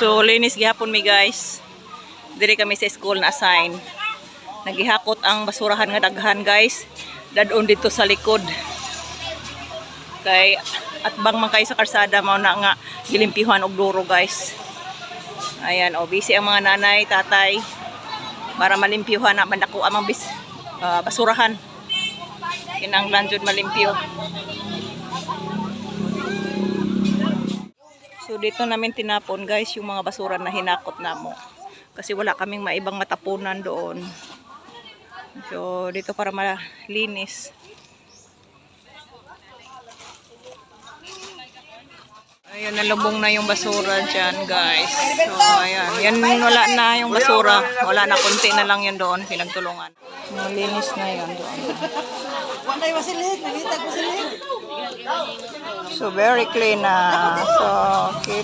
So, linis gihapon mi guys. Diri kami sa school na assign. Nagihakot ang basurahan nga daghan guys. Dadon dito sa likod. Kay at bang man kay sa karsada mao na nga gilimpihan og duro guys. Ayan, o busy ang mga nanay, tatay para malimpyuhan na mandako amang bis ah, basurahan. Kinanglan jud malimpyo. So dito namin tinapon guys yung mga basura na hinakot namo. Kasi wala kaming maibang matapunan doon. So dito para malinis. Ayun, nalubong na yung basura dyan, guys. So, ayan. Yan, wala na yung basura. Wala na, konti na lang yun doon. Pinagtulungan. Malinis na yun doon. So, very clean na. So.